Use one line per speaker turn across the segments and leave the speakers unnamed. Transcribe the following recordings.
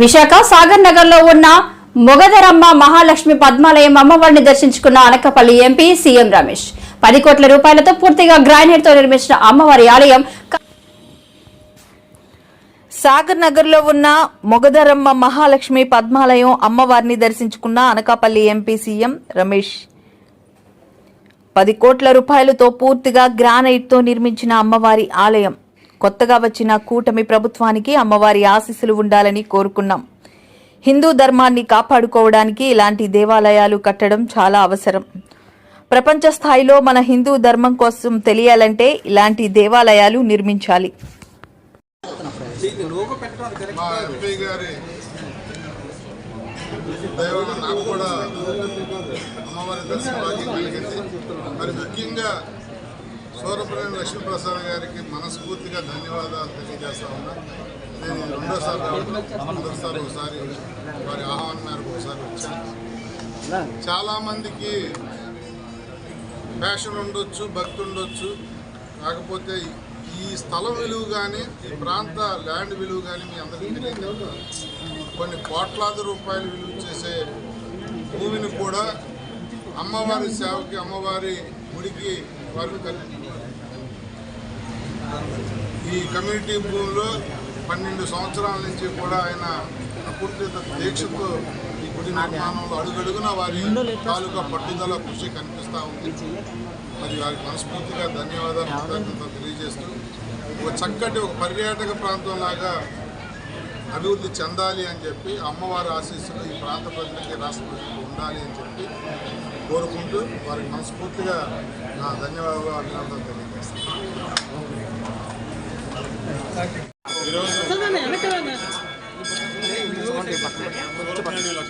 విశాఖ సాగర్ నగర్లో ఉన్న మొగదరమ్మ మహాలక్ష్మి పద్మాలయం అమ్మవారిని దర్శించుకున్న అనకపల్లి ఎంపీ సీఎం రమేష్. పది కోట్ల రూపాయలతో పూర్తిగా గ్రానైట్తో నిర్మించిన అమ్మవారి ఆలయం
సాగర్ నగర్లో ఉన్న మొగదరమ్మ మహాలక్ష్మి పద్మాలయం అమ్మవారిని దర్శించుకున్న అనకాపల్లి ఎంపీ సీఎం రమేష్. పది కోట్ల రూపాయలతో పూర్తిగా గ్రానైట్తో నిర్మించిన అమ్మవారి ఆలయం కొత్తగా వచ్చిన కూటమి ప్రభుత్వానికి అమ్మవారి ఆశీస్సులు ఉండాలని కోరుకున్నాం. హిందూ ధర్మాన్ని కాపాడుకోవడానికి ఇలాంటి దేవాలయాలు కట్టడం చాలా అవసరం. ప్రపంచ స్థాయిలో మన హిందూ ధర్మం కోసం తెలియాలంటే ఇలాంటి దేవాలయాలు నిర్మించాలి.
నాకు కూడా అమ్మవారి కలిగింది. మరి ముఖ్యంగా సూరప్రేమి లక్ష్మీప్రసాద్ గారికి మనస్ఫూర్తిగా ధన్యవాదాలు తెలియజేస్తా ఉన్నా. నేను రెండోసారి రెండోసారి ఒకసారి వారి ఆహ్వానం మేరకు ఒకసారి వచ్చాను. చాలామందికి ప్యాషన్ ఉండొచ్చు భక్తి ఉండొచ్చు. కాకపోతే ఈ స్థలం విలువ కానీ ఈ ప్రాంత ల్యాండ్ విలువ కానీ మీ అందరికీ తెలియదు. కొన్ని కోట్లాది రూపాయలు విలువ చేసే భూమిని కూడా అమ్మవారి సేవకి అమ్మవారి గుడికి వారు కల్- ఈ కమ్యూనిటీ భూమిలో పన్నెండు సంవత్సరాల నుంచి కూడా ఆయన అపూర్తిత దీక్షతో ఈ గుడి నిర్మాణంలో అడుగడుగున వారి తాలూకా పట్టుదల కృషి కనిపిస్తూ ఉంది. మరి వారికి మనస్ఫూర్తిగా ధన్యవాదాలు కృతజ్ఞతలు తెలియజేస్తూ ఒక చక్కటి ఒక పర్యాటక ప్రాంతం లాగా అభివృద్ధి చెందాలి అని చెప్పి అమ్మవారి ఆశీస్సులు ఈ ప్రాంత ప్రజలకి రాష్ట్ర ప్రజలకు ఉండాలి అని చెప్పి కోరుకుంటూ వారికి మనస్ఫూర్తిగా నా ధన్యవాదాలు అభినందనలు తెలియజేస్తాను.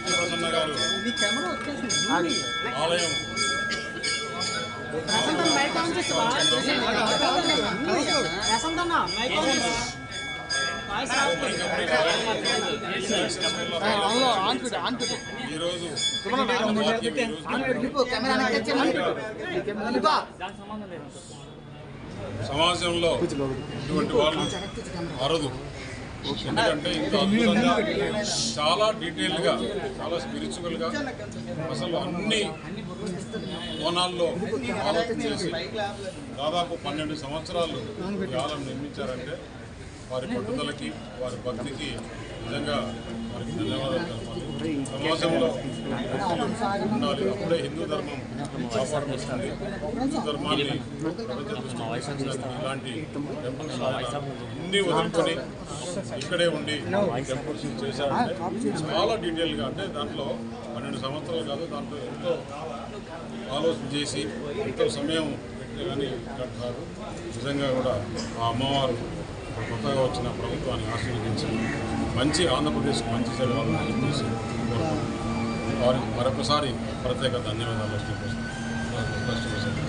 సూరపనేని లక్ష్మీప్రసన్న గారు. ఆలయం ఈరోజు సమాజంలో ఇటువంటి వాళ్ళు అరదు. ఎందుకంటే ఇంత అద్భుతంగా చాలా డీటెయిల్గా చాలా స్పిరిచువల్గా అసలు అన్ని కోణాల్లో ఆలోచన చేసి దాదాపు పన్నెండు సంవత్సరాలు ఈ నిర్మించారంటే వారి పట్టుదలకి వారి భక్తికి నిజంగా వారికి ధన్యవాదాలు తెలపాలి సమాజంలో ఉండాలి. అప్పుడే హిందూ ధర్మం కాపాడబడుతుంది. హిందూ ధర్మాన్ని ప్రపంచ ఇలాంటి టెంపుల్స్ వదులుకొని ఇక్కడే ఉండి టెంపుల్స్ చేశారంటే చాలా డీటెయిల్గా అంటే దాంట్లో పన్నెండు సంవత్సరాలు కాదు దాంట్లో ఎంతో ఆలోచన చేసి ఎంతో సమయం పెట్టి కానీ కట్టారు. నిజంగా కూడా ఆ అమ్మవారు కొత్తగా వచ్చిన ప్రభుత్వాన్ని ఆశీర్వదించి మంచి ఆంధ్రప్రదేశ్కి మంచి జరగాలని చెప్పేసి కోరుకుంటున్నాను వారికి మరొకసారి ప్రత్యేక ధన్యవాదాలు తెలియజేస్తున్నాను.